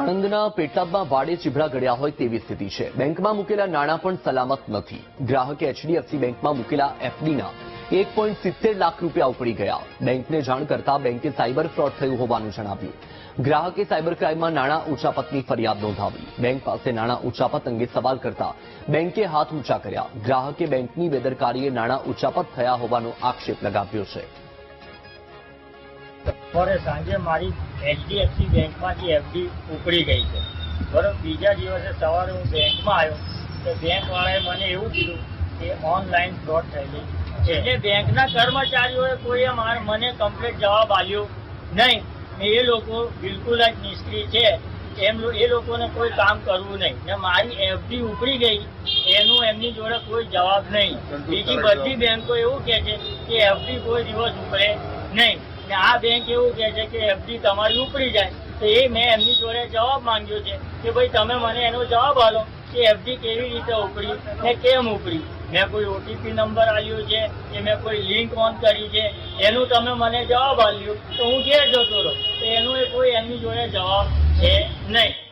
આણંદના પેટાબમાં વાડે ચીભડા ગળ્યા હોય તેવી સ્થિતિ છે. બેંકમાં મૂકેલા નાણાં પણ સલામત નથી. ગ્રાહકે એચડીએફસી બેંકમાં મૂકેલા એફડીના એક પોઈન્ટ સિત્તેર લાખ રૂપિયા ઉપડી ગયા. બેંકને જાણ કરતા બેંકે સાયબર ફ્રોડ થયું હોવાનું જણાવ્યું. ગ્રાહકે સાયબર ક્રાઇમમાં નાણાં ઉચાપતની ફરિયાદ નોંધાવી. બેંક પાસે નાણાં ઉચાપત અંગે સવાલ કરતા બેંકે હાથ ઊંચા કર્યા. ગ્રાહકે બેંકની બેદરકારીએ નાણાં ઉચાપત થયા હોવાનો આક્ષેપ લગાવ્યો છે. બપોરે સાંજે મારી એચડીએફસી બેંકમાંથી એફડી ઉપડી ગઈ છે. બરોબર બીજા દિવસે સવારે હું બેંકમાં આવ્યો તો બેંકવાળાએ મને એવું કીધું કે ઓનલાઈન ફ્રોડ થયેલી છે. એટલે બેંકના કર્મચારીઓએ કોઈએ માર મને કમ્પ્લેટ જવાબ આપ્યો નહીં. ને એ લોકો બિલકુલ જ નિષ્ક્રિય છે. એમ એ લોકોને કોઈ કામ કરવું નહીં. ને મારી એફડી ઉપડી ગઈ એનું એમની જોડે કોઈ જવાબ નહીં. બીજી બધી બેંકો એવું કહે છે કે એફડી કોઈ દિવસ ઉપડે નહીં. ને આ બેંક એવું કહે છે કે એફડી તમારી ઉપડી જાય. તો એ મેં એમની જોડે જવાબ માંગ્યો છે કે ભાઈ તમે મને એનો જવાબ આલો કે એફડી કેવી રીતે ઉપડી, ને કેમ ઉપડી. મેં કોઈ ઓટીપી નંબર આવ્યો છે કે મેં કોઈ લિંક ઓન કરી છે, એનું તમે મને જવાબ આપ્યો તો હું ઘેર જતો રહું. તો એનું કોઈ એમની જોડે જવાબ છે નહીં.